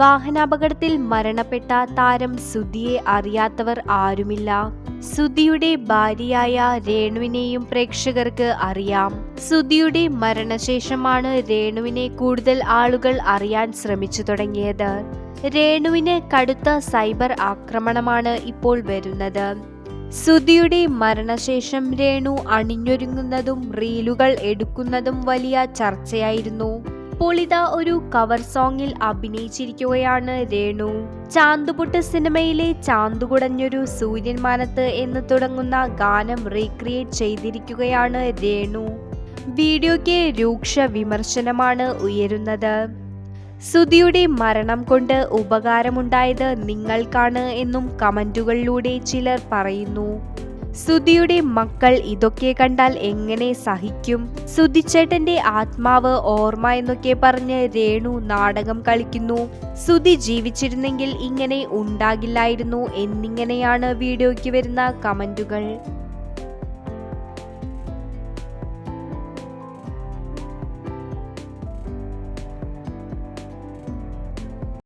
വാഹനാപകടത്തിൽ മരണപ്പെട്ട താരം സുധിയെ അറിയാത്തവർ ആരുമില്ല. സുധിയുടെ ഭാര്യയായ രേണുവിനെയും പ്രേക്ഷകർക്ക് അറിയാം. സുധിയുടെ മരണശേഷമാണ് രേണുവിനെ കൂടുതൽ ആളുകൾ അറിയാൻ ശ്രമിച്ചു തുടങ്ങിയത്. രേണുവിന് കടുത്ത സൈബർ ആക്രമണമാണ് ഇപ്പോൾ വരുന്നത്. സുധിയുടെ മരണശേഷം രേണു അണിഞ്ഞൊരുങ്ങുന്നതും റീലുകൾ എടുക്കുന്നതും വലിയ ചർച്ചയായിരുന്നു. ഇപ്പോൾ ഇതാ ഒരു കവർ സോങ്ങിൽ അഭിനയിച്ചിരിക്കുകയാണ് രേണു. ചാന്തുപുട്ട് സിനിമയിലെ ചാന്തുകുടഞ്ഞൊരു സൂര്യൻ മാനത്ത് എന്ന് തുടങ്ങുന്ന ഗാനം റീക്രിയേറ്റ് ചെയ്തിരിക്കുകയാണ് രേണു. വീഡിയോയ്ക്ക് രൂക്ഷ വിമർശനമാണ് ഉയരുന്നത്. സുധിയുടെ മരണം കൊണ്ട് ഉപകാരമുണ്ടായത് നിങ്ങൾക്കാണ് എന്നും കമന്റുകളിലൂടെ ചിലർ പറയുന്നു. സുധിയുടെ മക്കൾ ഇതൊക്കെ കണ്ടാൽ എങ്ങനെ സഹിക്കും? സുധിച്ചേട്ടന്റെ ആത്മാവ് ഓർമ്മ എന്നൊക്കെ പറഞ്ഞ് രേണു നാടകം കളിക്കുന്നു. സുധി ജീവിച്ചിരുന്നെങ്കിൽ ഇങ്ങനെ ഉണ്ടാകില്ലായിരുന്നു എന്നിങ്ങനെയാണ് വീഡിയോയ്ക്ക് വരുന്ന കമന്റുകൾ